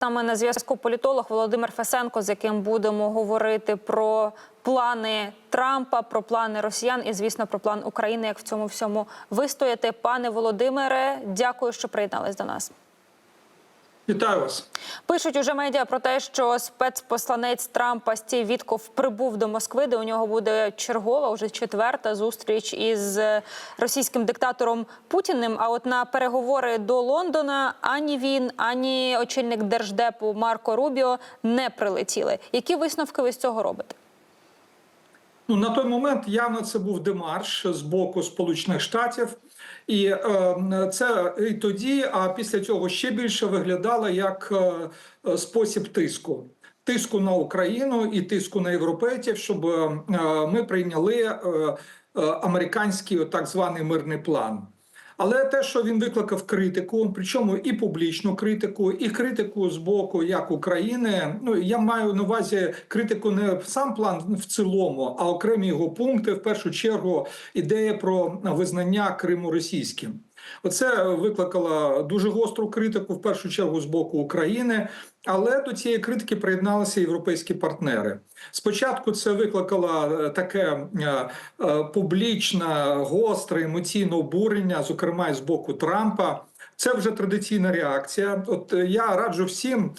нами на зв'язку політолог Володимир Фесенко, з яким будемо говорити про плани Трампа, про плани Росіян і, звісно, про план України, як в цьому всьому вистояти. Пане Володимире, дякую, що приєднались до нас. Вітаю вас. Пишуть уже медіа про те, що спецпосланець Трампа Стів Вітков прибув до Москви, де у нього буде чергова, вже четверта зустріч із російським диктатором Путіним. А от на переговори до Лондона ані він, ані очільник держдепу Марко Рубіо не прилетіли. Які висновки ви з цього робите? Ну на той момент явно це був демарш з боку Сполучених Штатів, і е, це і тоді, а після цього ще більше виглядало як е, спосіб тиску. Тиску на Україну і тиску на європейців, щоб е, ми прийняли е, е, американський так званий мирний план. Але те, що він викликав критику, причому і публічну критику, і критику з боку як України. Ну я маю на увазі критику не сам план в цілому, а окремі його пункти. В першу чергу ідея про визнання Криму російським. Оце викликало дуже гостру критику в першу чергу з боку України, але до цієї критики приєдналися європейські партнери. Спочатку це викликало таке публічне, гостре емоційне обурення, зокрема і з боку Трампа. Це вже традиційна реакція. От я раджу всім,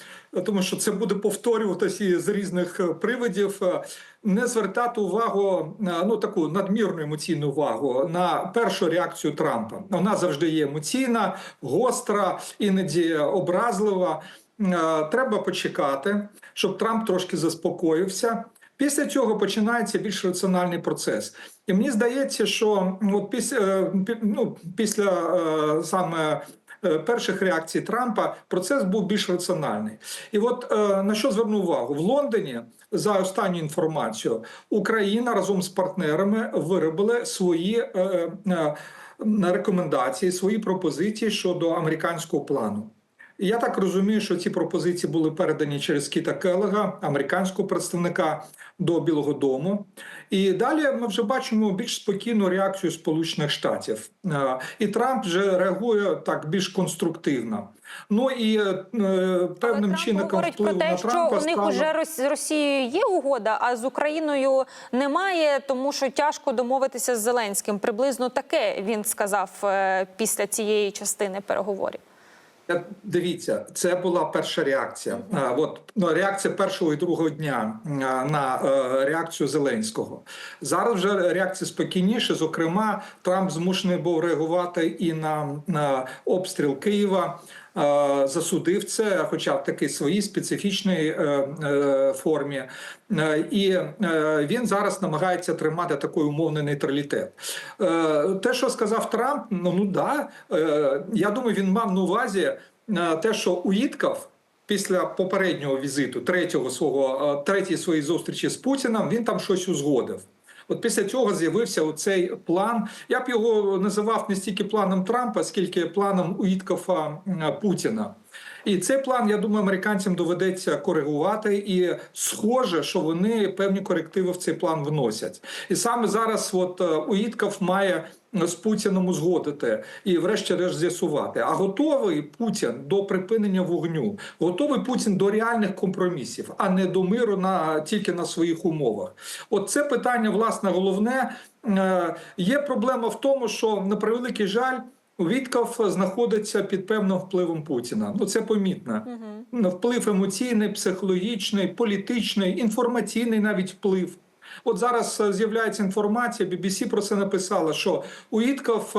тому що це буде повторюватися з різних привидів. Не звертати увагу ну таку надмірну емоційну увагу на першу реакцію Трампа. Вона завжди є емоційна, гостра, іноді образлива. Треба почекати, щоб Трамп трошки заспокоївся. Після цього починається більш раціональний процес, і мені здається, що от після ну, після саме перших реакцій Трампа процес був більш раціональний. І от на що зверну увагу в Лондоні. За останню інформацію Україна разом з партнерами виробили свої е, е, рекомендації, свої пропозиції щодо американського плану. І я так розумію, що ці пропозиції були передані через Кіта Келега, американського представника до Білого Дому. І далі ми вже бачимо більш спокійну реакцію Сполучених Штатів. І Трамп вже реагує так більш конструктивно. Ну і е, певним чином говорить про те, що у них стало... уже з Росією є угода, а з Україною немає, тому що тяжко домовитися з Зеленським. Приблизно таке він сказав е, після цієї частини переговорів. Дивіться, це була перша реакція. А, от ну, реакція першого і другого дня на реакцію Зеленського. Зараз вже реакція спокійніше. Зокрема, Трамп змушений був реагувати і на обстріл Києва. Засудив це, хоча в такій своїй специфічній е, е, формі, і е, він зараз намагається тримати такий умовний нейтралітет. Те, що сказав Трамп, ну ну да, я думаю, він мав на увазі те, що Уїтков після попереднього візиту, третього свого третьої своєї зустрічі з Путіним, він там щось узгодив. От після цього з'явився оцей план. Я б його називав не стільки планом Трампа, скільки планом Уіткофа Путіна. І цей план, я думаю, американцям доведеться коригувати, і схоже, що вони певні корективи в цей план вносять. І саме зараз, от Уїтков має з Путіним узгодити і, врешті-решт, з'ясувати. А готовий Путін до припинення вогню, готовий Путін до реальних компромісів, а не до миру на тільки на своїх умовах. От це питання, власне, головне. Є проблема в тому, що на превеликий жаль. Вітков знаходиться під певним впливом Путіна. Ну це помітно. Угу. Вплив емоційний, психологічний, політичний, інформаційний навіть вплив. От зараз з'являється інформація. BBC про це написала, що Уітков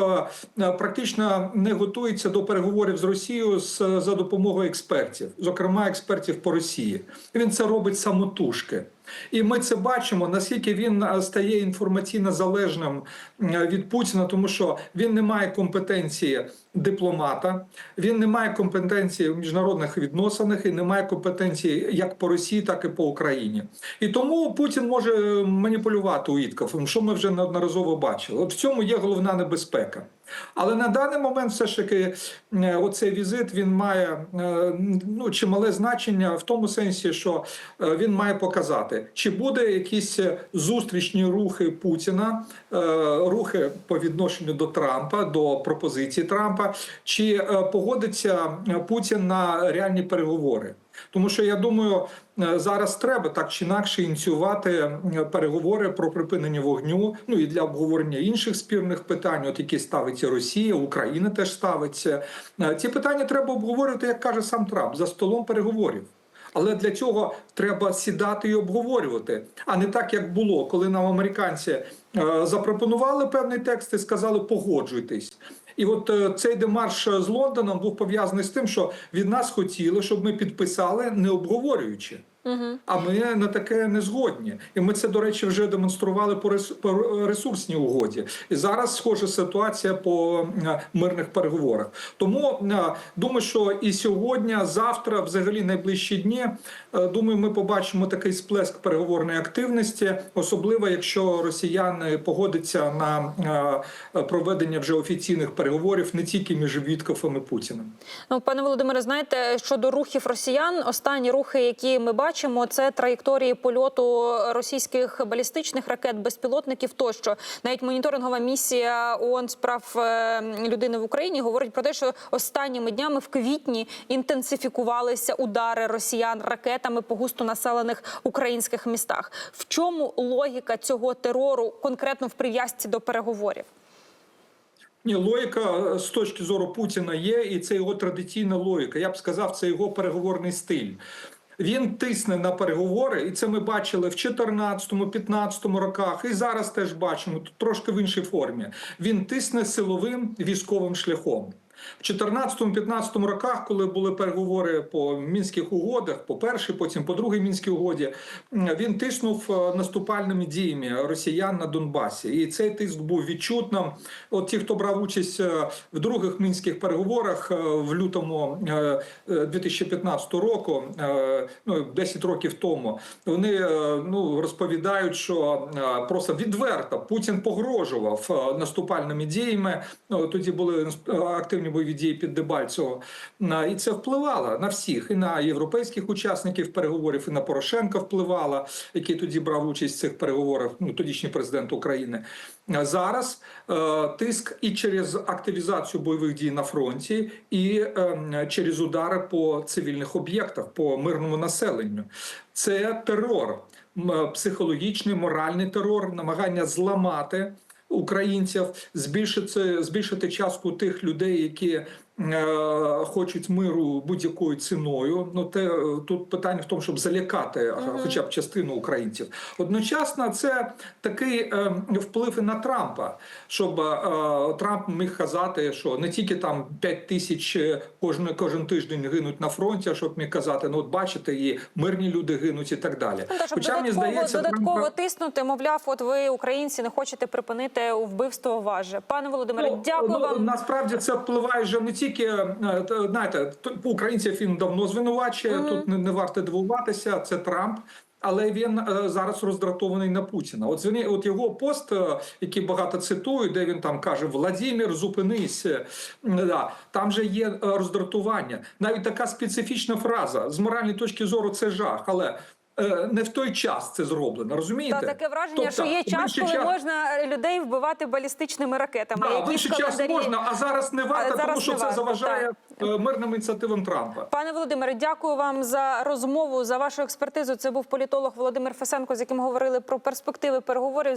практично не готується до переговорів з Росією за допомогою експертів, зокрема експертів по Росії. Він це робить самотужки. І ми це бачимо, наскільки він стає інформаційно залежним від Путіна, тому що він не має компетенції дипломата, він не має компетенції в міжнародних відносинах і не має компетенції як по Росії, так і по Україні. І тому Путін може маніпулювати Уїтков, що ми вже неодноразово бачили. От в цьому є головна небезпека. Але на даний момент, все ж таки, оцей візит він має ну чимале значення в тому сенсі, що він має показати, чи буде якісь зустрічні рухи Путіна, рухи по відношенню до Трампа, до пропозиції Трампа, чи погодиться Путін на реальні переговори. Тому що я думаю, е, зараз треба так чи інакше ініціювати переговори про припинення вогню. Ну і для обговорення інших спірних питань, от які ставиться Росія, Україна теж ставиться. Е, Ці питання треба обговорювати, як каже сам Трамп, за столом переговорів. Але для цього треба сідати і обговорювати, а не так, як було, коли нам американці е, запропонували певний текст і сказали погоджуйтесь. І от е, цей демарш з Лондоном був пов'язаний з тим, що від нас хотіли, щоб ми підписали, не обговорюючи. А ми на таке не згодні. І ми це, до речі, вже демонстрували по рес- ресурсній угоді. І зараз схожа ситуація по е, мирних переговорах. Тому е, думаю, що і сьогодні, завтра, взагалі найближчі дні, е, думаю, ми побачимо такий сплеск переговорної активності, особливо якщо росіяни погодяться на проведення вже офіційних переговорів не тільки між Віткофом і Путіним. Ну, пане Володимире, знаєте, щодо рухів росіян, останні рухи, які ми бачимо, це траєкторії польоту російських балістичних ракет, безпілотників. Тощо навіть моніторингова місія ООН з прав е, людини в Україні говорить про те, що останніми днями в квітні інтенсифікувалися удари росіян ракетами по густонаселених українських містах. В чому логіка цього терору конкретно в прив'язці до переговорів? Ні, логіка е, з точки зору Путіна є, і це його традиційна логіка. Я б сказав, це його переговорний стиль. Він тисне на переговори, і це ми бачили в 14-15 роках, і зараз теж бачимо трошки в іншій формі. Він тисне силовим військовим шляхом. В 14-15 роках, коли були переговори по мінських угодах, по першій, потім по другій мінській угоді, він тиснув е, наступальними діями росіян на Донбасі, і цей тиск був відчутним. От ті, хто брав участь е, в других мінських переговорах е, в лютому е, е, 2015 року, ну 10 років тому, вони ну розповідають, що просто відверто Путін погрожував наступальними діями. Тоді були активні бойові дії під Дебальцево, і це впливало на всіх, і на європейських учасників переговорів, і на Порошенка впливало, який тоді брав участь в цих переговорах. Ну тодішній президент України. Зараз е, тиск і через активізацію бойових дій на фронті, і е, через удари по цивільних об'єктах, по мирному населенню. Це терор, психологічний, моральний терор, намагання зламати українців, збільшити збільшити частку тих людей, які хочуть миру будь-якою ціною. Ну те тут питання в тому, щоб залякати е, хоча б частину українців. Одночасно, це такий е, вплив і на Трампа, щоб е, Трамп міг казати, що не тільки там 5 тисяч е, кожен кожен тиждень гинуть на фронті, а щоб міг казати, ну от бачите, і мирні люди гинуть і так далі. Ну, щоб Хоча, мені здається, додатково Трамп- тиснути, мовляв, от ви, українці, не хочете припинити вбивство важе. Пане Володимире, Ну, дякую ну, вам. Насправді це впливає вже не тільки е, т- знаєте, українців він давно звинувачує. Тут не, не варто дивуватися. Це Трамп. Але він е, зараз роздратований на Путіна. От звіни, от його пост, е, який багато цитують, де він там каже: Владимир, зупинись. Е, Да, там же є е, роздратування. Навіть така специфічна фраза з моральної точки зору це жах, але е, не в той час це зроблено. Розумієте? Та таке враження, Тобто, що є час, коли коли можна людей вбивати балістичними ракетами. Да, в інший час можна, а зараз не варто, зараз тому що не це варто, заважає так. е, мирним ініціативам Трампа. Пане Володимире, дякую вам за розмову, за вашу експертизу. Це був політолог Володимир Фесенко, з яким говорили про перспективи переговорів.